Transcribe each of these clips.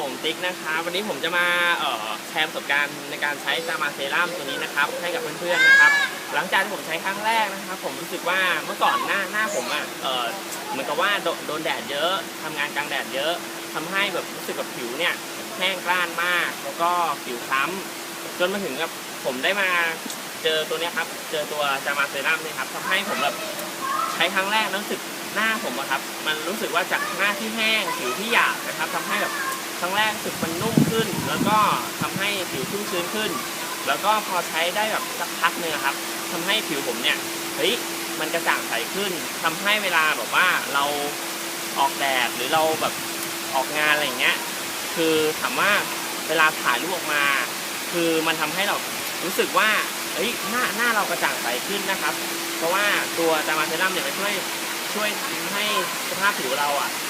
ผมติ๊กนะคะวันนี้ผมจะมาแชร์ประสบการณ์ในการใช้จามาเซรั่มตัวนี้นะครับให้กับเพื่อนๆนะครับ หลังจากที่ผมใช้ครั้งแรกนะครับ ผมรู้สึกว่าเมื่อก่อนหน้าหน้าผมอะเหมือนกับว่าโดนแดดเยอะทำงานกลางแดดเยอะทำให้แบบรู้สึกกับผิวเนี่ยแห้งกร้านมาก แล้วก็ผิวคล้ำจนมาถึงกับผมได้มาเจอตัวนี้ครับ เจอตัวจามาเซรั่มนี่ครับทำให้ผมแบบใช้ครั้งแรกรู้สึกหน้าผมอะครับ มันรู้สึกว่าจากหน้าที่แห้งผิวที่หยาบนะครับทำให้แบบ ครั้งแรกสึกมันนุ่มขึ้น แล้วก็ทำให้ผิวชุ่มชื้นขึ้น แล้วก็พอใช้ได้แบบสักพักหนึงครับทำให้ผิวผมเนี่ยเฮ้ยมันกระจ่างใสขึ้นทำให้เวลาแบบว่าเราออกแดดหรือเราแบบออกงานอะไรเงี้ยคือถามว่าเวลาถ่ายรูปออกมา คือมันทำให้เรารู้สึกว่าเฮ้ยหน้าหน้าเรากระจ่างใสขึ้นนะครับ เพราะว่าตัวจามาเซรั่มเนี่ยมันช่วยช่วยทำให้สภาพผิวเราอะเอ่อ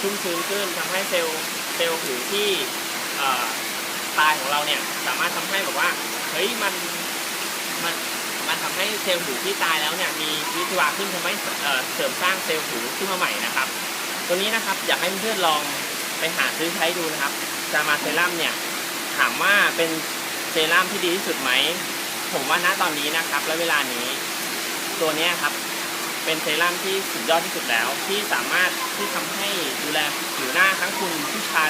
ชุ่มชื้นขึ้นทำให้เซลล์เซลล์ผิวที่ตายของเราเนี่ยสามารถทำให้แบบว่าเฮ้ยมันมันมันทำให้เซลล์ผิวที่ตายแล้วเนี่ยมีวิตวาขึ้นทำให้เสริมสร้างเซลล์ผิวขึ้นมาใหม่นะครับ ตัวนี้นะครับอยากให้เพื่อนๆลองไปหาซื้อใช้ดูนะครับจามาเซรั่มเนี่ยถามว่าเป็นเซรั่มที่ดีที่สุดไหม ผมว่าณตอนนี้นะครับ และเวลานี้ ตัวนี้ครับ เป็นเซรั่มที่สุดยอดที่สุดแล้ว ที่สามารถที่ทำให้ดูแลผิวหน้าทั้งคุณผู้ชาย